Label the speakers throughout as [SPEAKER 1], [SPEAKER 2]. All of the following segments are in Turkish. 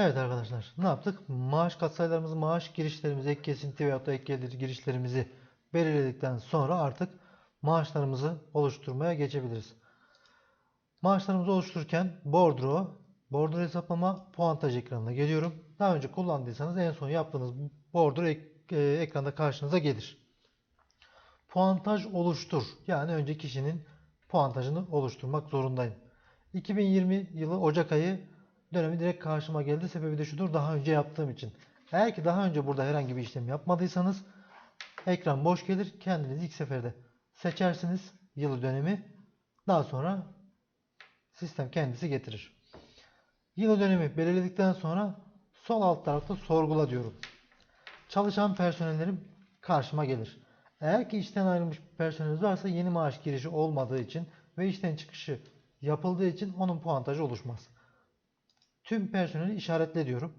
[SPEAKER 1] Evet arkadaşlar ne yaptık? Maaş katsayılarımızı, maaş girişlerimizi, ek kesinti veyahut da ek gelir girişlerimizi belirledikten sonra artık maaşlarımızı oluşturmaya geçebiliriz. Maaşlarımızı oluştururken bordro, bordro hesaplama puantaj ekranına geliyorum. Daha önce kullandıysanız en son yaptığınız bordro ek- e, ekranda karşınıza gelir. Puantaj oluştur. Yani önce kişinin puantajını oluşturmak zorundayım. 2020 yılı Ocak ayı dönemi direkt karşıma geldi. Sebebi de şudur. Daha önce yaptığım için. Eğer ki daha önce burada herhangi bir işlem yapmadıysanız ekran boş gelir. Kendiniz ilk seferde seçersiniz yılı dönemi. Daha sonra sistem kendisi getirir. Yılı dönemi belirledikten sonra sol alt tarafta sorgula diyorum. Çalışan personellerim karşıma gelir. Eğer ki işten ayrılmış personeliniz varsa yeni maaş girişi olmadığı için ve işten çıkışı yapıldığı için onun puantajı oluşmaz. Tüm personeli işaretle diyorum.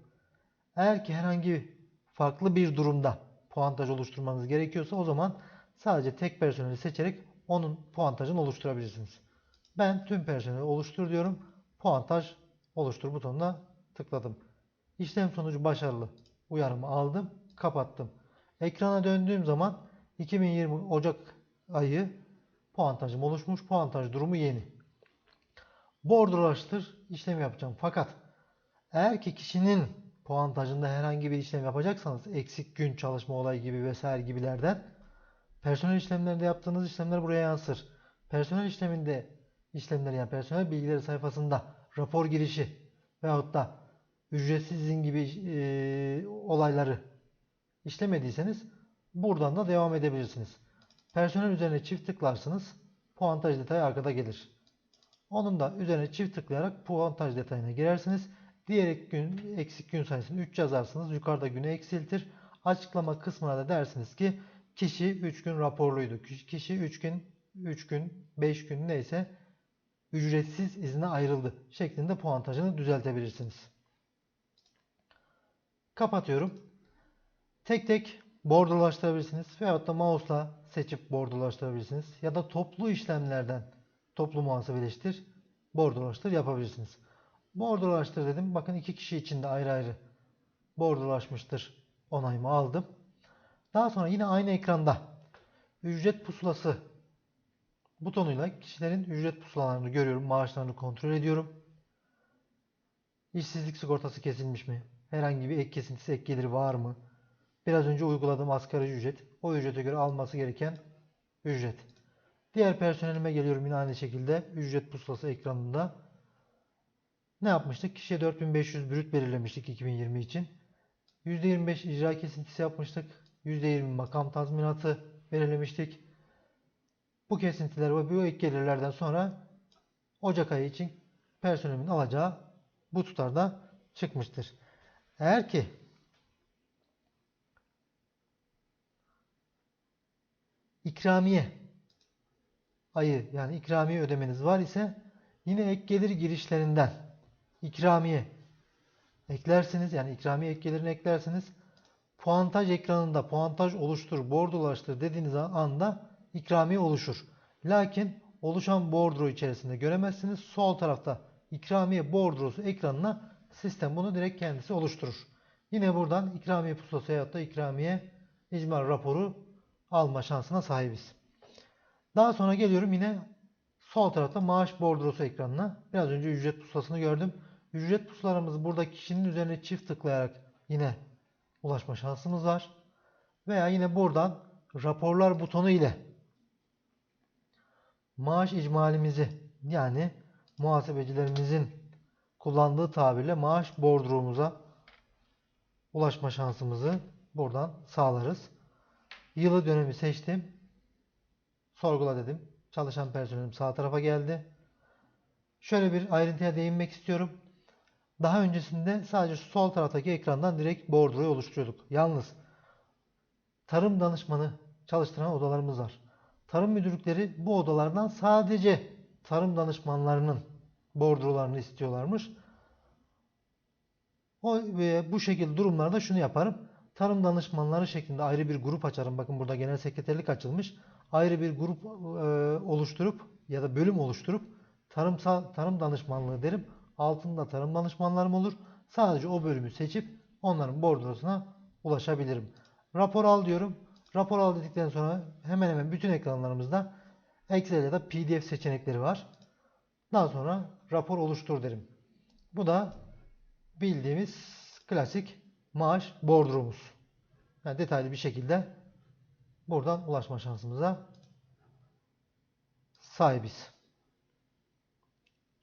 [SPEAKER 1] Eğer ki herhangi farklı bir durumda puantaj oluşturmanız gerekiyorsa o zaman sadece tek personeli seçerek onun puantajını oluşturabilirsiniz. Ben tüm personeli oluştur diyorum. Puantaj oluştur butonuna tıkladım. İşlem sonucu başarılı. Uyarımı aldım, kapattım. Ekrana döndüğüm zaman 2020 Ocak ayı puantajım oluşmuş. Puantaj durumu yeni. Bordrolaştır işlem yapacağım. Fakat eğer ki kişinin puantajında herhangi bir işlem yapacaksanız eksik gün çalışma olayı gibi vesaire gibilerden personel işlemlerinde yaptığınız işlemler buraya yansır. Personel işleminde işlemleri yani personel bilgileri sayfasında rapor girişi veyahut da ücretsiz izin gibi e, olayları işlemediyseniz buradan da devam edebilirsiniz. Personel üzerine çift tıklarsınız. Puantaj detayı arkada gelir. Onun da üzerine çift tıklayarak puantaj detayına girersiniz. Diğer gün, eksik gün sayısını 3 yazarsınız. Yukarıda günü eksiltir. Açıklama kısmına da dersiniz ki kişi 3 gün raporluydu. Kişi 3 gün, 3 gün, 5 gün neyse ücretsiz izne ayrıldı şeklinde puantajını düzeltebilirsiniz. Kapatıyorum. Tek tek bordrolaştırabilirsiniz veyahut da mouse'la seçip bordrolaştırabilirsiniz ya da toplu işlemlerden toplu muhasebeleştir, bordrolaştır yapabilirsiniz. Bordrolaştır dedim. Bakın iki kişi için de ayrı ayrı bordrolaşmıştır. Onayımı aldım. Daha sonra yine aynı ekranda ücret pusulası butonuyla kişilerin ücret pusulalarını görüyorum. Maaşlarını kontrol ediyorum. İşsizlik sigortası kesilmiş mi? Herhangi bir ek kesintisi, ek geliri var mı? Biraz önce uyguladığım asgari ücret. O ücrete göre alması gereken ücret. Diğer personelime geliyorum yine aynı şekilde. Ücret pusulası ekranında. Ne yapmıştık? Kişiye 4500 brüt belirlemiştik 2020 için. %25 icra kesintisi yapmıştık. %20 makam tazminatı belirlemiştik. Bu kesintiler ve bu ek gelirlerden sonra Ocak ayı için personelimin alacağı bu tutarda çıkmıştır. Eğer ki ikramiye ayı yani ikramiye ödemeniz var ise yine ek gelir girişlerinden ikramiye eklersiniz. Yani ikramiye ek eklersiniz. Puantaj ekranında puantaj oluştur, bordolaştır dediğiniz anda ikramiye oluşur. Lakin oluşan bordro içerisinde göremezsiniz. Sol tarafta ikramiye bordrosu ekranına sistem bunu direkt kendisi oluşturur. Yine buradan ikramiye pusulası ya da ikramiye icmal raporu alma şansına sahibiz. Daha sonra geliyorum yine sol tarafta maaş bordrosu ekranına. Biraz önce ücret pusulasını gördüm. Ücret pusulalarımız burada kişinin üzerine çift tıklayarak yine ulaşma şansımız var. Veya yine buradan raporlar butonu ile maaş icmalimizi yani muhasebecilerimizin kullandığı tabirle maaş bordromuza ulaşma şansımızı buradan sağlarız. Yılı dönemi seçtim. Sorgula dedim. Çalışan personelim sağ tarafa geldi. Şöyle bir ayrıntıya değinmek istiyorum. Daha öncesinde sadece sol taraftaki ekrandan direkt bordroyu oluşturuyorduk. Yalnız tarım danışmanı çalıştıran odalarımız var. Tarım müdürlükleri bu odalardan sadece tarım danışmanlarının bordrolarını istiyorlarmış. O ve bu şekilde durumlarda şunu yaparım. Tarım danışmanları şeklinde ayrı bir grup açarım. Bakın burada genel sekreterlik açılmış. Ayrı bir grup e, oluşturup ya da bölüm oluşturup tarımsal tarım danışmanlığı derim. Altında tarım danışmanlarım olur. sadece o bölümü seçip onların bordrosuna ulaşabilirim. Rapor al diyorum. Rapor al dedikten sonra hemen hemen bütün ekranlarımızda Excel ya da PDF seçenekleri var. Daha sonra rapor oluştur derim. Bu da bildiğimiz klasik maaş bordromuz. Yani detaylı bir şekilde buradan ulaşma şansımıza sahibiz.